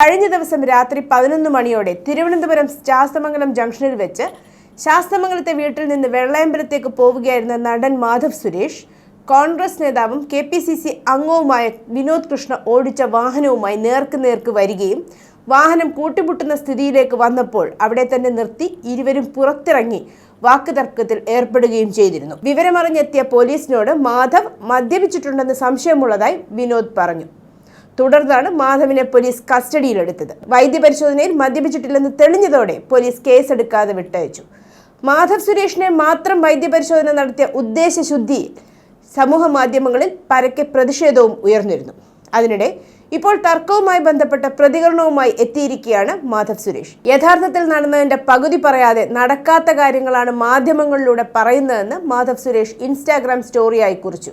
കഴിഞ്ഞ ദിവസം രാത്രി പതിനൊന്ന് മണിയോടെ തിരുവനന്തപുരം ശാസ്തമംഗലം ജംഗ്ഷനിൽ വെച്ച് ശാസ്തമംഗലത്തെ വീട്ടിൽ നിന്ന് വെള്ളയമ്പലത്തേക്ക് പോവുകയായിരുന്ന നടൻ മാധവ് സുരേഷ് കോൺഗ്രസ് നേതാവും കെ പി സി സി അംഗവുമായ വിനോദ് കൃഷ്ണ ഓടിച്ച വാഹനവുമായി നേർക്ക് നേർക്ക് വരികയും വാഹനം കൂട്ടിമുട്ടുന്ന സ്ഥിതിയിലേക്ക് വന്നപ്പോൾ അവിടെ തന്നെ നിർത്തി ഇരുവരും പുറത്തിറങ്ങി വാക്കുതർക്കത്തിൽ ഏർപ്പെടുകയും ചെയ്തിരുന്നു. വിവരമറിഞ്ഞെത്തിയ പോലീസിനോട് മാധവ് മദ്യപിച്ചിട്ടുണ്ടെന്ന് സംശയമുള്ളതായി വിനോദ് പറഞ്ഞു. തുടർന്നാണ് മാധവിനെ പോലീസ് കസ്റ്റഡിയിലെടുത്തത്. വൈദ്യപരിശോധനയിൽ മദ്യപിച്ചിട്ടില്ലെന്ന് തെളിഞ്ഞതോടെ പോലീസ് കേസെടുക്കാതെ വിട്ടയച്ചു. മാധവ് സുരേഷിനെ മാത്രം വൈദ്യപരിശോധന നടത്തിയ ഉദ്ദേശശുദ്ധി സമൂഹ മാധ്യമങ്ങളിൽ പരക്കെ പ്രതിഷേധവും ഉയർന്നിരുന്നു. അതിനിടെ ഇപ്പോൾ തർക്കവുമായി ബന്ധപ്പെട്ട പ്രതികരണവുമായി എത്തിയിരിക്കുകയാണ് മാധവ് സുരേഷ്. യഥാർത്ഥത്തിൽ നടന്നതിന്റെ പകുതി പറയാതെ നടക്കാത്ത കാര്യങ്ങളാണ് മാധ്യമങ്ങളിലൂടെ പറയുന്നതെന്ന് മാധവ് സുരേഷ് ഇൻസ്റ്റാഗ്രാം സ്റ്റോറിയായി കുറിച്ചു.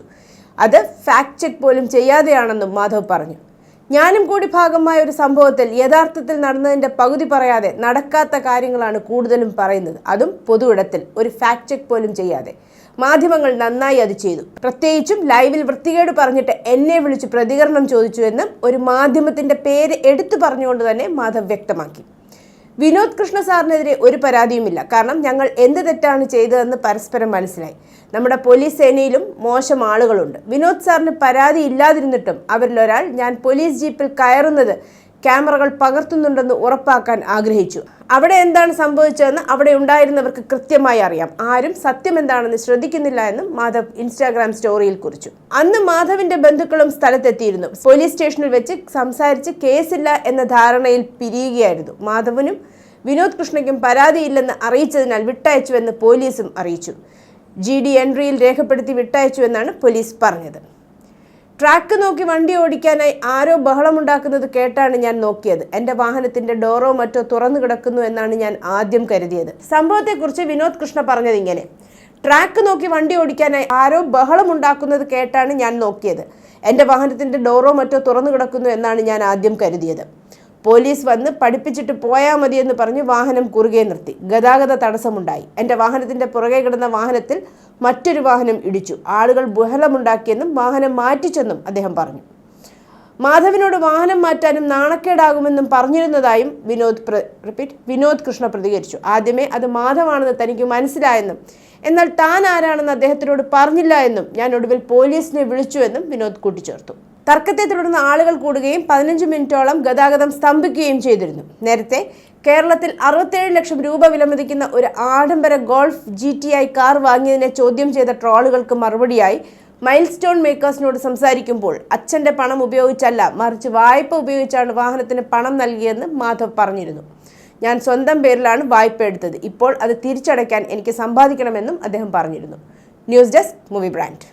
അത് ഫാക്ട് ചെക്ക് പോലും ചെയ്യാതെയാണെന്നും മാധവ് പറഞ്ഞു. ഞാനും കൂടി ഭാഗമായ ഒരു സംഭവത്തിൽ യഥാർത്ഥത്തിൽ നടന്നതിന്റെ പകുതി പറയാതെ നടക്കാത്ത കാര്യങ്ങളാണ് കൂടുതലും പറയുന്നത്. അതും പൊതുവിടത്തിൽ ഒരു ഫാക്ട് ചെക്ക് പോലും ചെയ്യാതെ. മാധ്യമങ്ങൾ നന്നായി അത് ചെയ്തു. പ്രത്യേകിച്ചും ലൈവിൽ വൃത്തികേട് പറഞ്ഞിട്ട് എന്നെ വിളിച്ച് പ്രതികരണം ചോദിച്ചു എന്നും ഒരു മാധ്യമത്തിന്റെ പേര് എടുത്തു പറഞ്ഞുകൊണ്ട് തന്നെ മാധവ് വ്യക്തമാക്കി. വിനോദ് കൃഷ്ണ സാറിനെതിരെ ഒരു പരാതിയുമില്ല. കാരണം ഞങ്ങൾ എന്ത് തെറ്റാണ് ചെയ്തതെന്ന് പരസ്പരം മനസ്സിലായി. നമ്മുടെ പോലീസ് സേനയിലും മോശം ആളുകളുണ്ട്. വിനോദ് സാറിന് പരാതി ഇല്ലാതിരുന്നിട്ടും അവരിലൊരാൾ ഞാൻ പോലീസ് ജീപ്പിൽ കയറുന്നത് ക്യാമറകൾ പകർത്തുന്നുണ്ടെന്ന് ഉറപ്പാക്കാൻ ആഗ്രഹിച്ചു. അവിടെ എന്താണ് സംഭവിച്ചതെന്ന് അവിടെ ഉണ്ടായിരുന്നവർക്ക് കൃത്യമായി അറിയാം. ആരും സത്യം എന്താണെന്ന് ശ്രദ്ധിക്കുന്നില്ല എന്നും മാധവ് ഇൻസ്റ്റാഗ്രാം സ്റ്റോറിയിൽ കുറിച്ചു. അന്ന് മാധവിന്റെ ബന്ധുക്കളും സ്ഥലത്തെത്തിയിരുന്നു. പോലീസ് സ്റ്റേഷനിൽ വെച്ച് സംസാരിച്ച് കേസില്ല എന്ന ധാരണയിൽ പിരിയുകയായിരുന്നു. മാധവനും വിനോദ് കൃഷ്ണയ്ക്കും പരാതിയില്ലെന്ന് അറിയിച്ചതിനാൽ വിട്ടയച്ചുവെന്ന് പോലീസും അറിയിച്ചു. ജി ഡി എൻട്രിയിൽ രേഖപ്പെടുത്തി വിട്ടയച്ചുവെന്നാണ് പോലീസ് പറഞ്ഞത്. ട്രാക്ക് നോക്കി വണ്ടി ഓടിക്കാനായി ആരോ ബഹളമുണ്ടാക്കുന്നത് കേട്ടാണ് ഞാൻ നോക്കിയത്. എന്റെ വാഹനത്തിന്റെ ഡോറോ മറ്റോ തുറന്നു കിടക്കുന്നു എന്നാണ് ഞാൻ ആദ്യം കരുതിയത്. സംഭവത്തെക്കുറിച്ച് വിനോദ് കൃഷ്ണ പറഞ്ഞത് ഇങ്ങനെ. ട്രാക്ക് നോക്കി വണ്ടി ഓടിക്കാനായി ആരോ ബഹളമുണ്ടാക്കുന്നത് കേട്ടാണ് ഞാൻ നോക്കിയത്. എന്റെ വാഹനത്തിന്റെ ഡോറോ മറ്റോ തുറന്നു കിടക്കുന്നു എന്നാണ് ഞാൻ ആദ്യം കരുതിയത്. പോലീസ് വന്ന് പഠിപ്പിച്ചിട്ട് പോയാൽ മതിയെന്ന് പറഞ്ഞ് വാഹനം കുറുകെ നിർത്തി. ഗതാഗത തടസ്സമുണ്ടായി. എന്റെ വാഹനത്തിന്റെ പുറകെ കിടന്ന വാഹനത്തിൽ മറ്റൊരു വാഹനം ഇടിച്ചു. ആളുകൾ ബഹളമുണ്ടാക്കിയെന്നും വാഹനം മാറ്റിച്ചെന്നും അദ്ദേഹം പറഞ്ഞു. മാധവിനോട് വാഹനം മാറ്റാനും നാണക്കേടാകുമെന്നും പറഞ്ഞിരുന്നതായും വിനോദ് റിപ്പീറ്റ് വിനോദ് കൃഷ്ണ പ്രതികരിച്ചു. ആദ്യമേ അത് മാധവാണെന്ന് തനിക്ക് മനസ്സിലായെന്നും എന്നാൽ താൻ ആരാണെന്ന് അദ്ദേഹത്തിനോട് പറഞ്ഞില്ല എന്നും ഞാൻ ഒടുവിൽ പോലീസിനെ വിളിച്ചുവെന്നും വിനോദ് കൂട്ടിച്ചേർത്തു. തർക്കത്തെ തുടർന്ന് ആളുകൾ കൂടുകയും പതിനഞ്ച് മിനിറ്റോളം ഗതാഗതം സ്തംഭിക്കുകയും ചെയ്തിരുന്നു. നേരത്തെ കേരളത്തിൽ അറുപത്തേഴ് ലക്ഷം രൂപ വിലമതിക്കുന്ന ഒരു ആഡംബര golf G T I car വാങ്ങിയതിനെ ചോദ്യം ചെയ്ത ട്രോളുകൾക്ക് മറുപടിയായി മൈൽ സ്റ്റോൺ മേക്കേഴ്സിനോട് സംസാരിക്കുമ്പോൾ അച്ഛന്റെ പണം ഉപയോഗിച്ചല്ല മറിച്ച് വായ്പ ഉപയോഗിച്ചാണ് വാഹനത്തിന് പണം നൽകിയെന്ന് മാധവ് പറഞ്ഞിരുന്നു. ഞാൻ സ്വന്തം പേരിലാണ് വായ്പ എടുത്തത്. ഇപ്പോൾ അത് തിരിച്ചടയ്ക്കാൻ എനിക്ക് സമ്പാദിക്കണമെന്നും അദ്ദേഹം പറഞ്ഞിരുന്നു. News desk movie brand.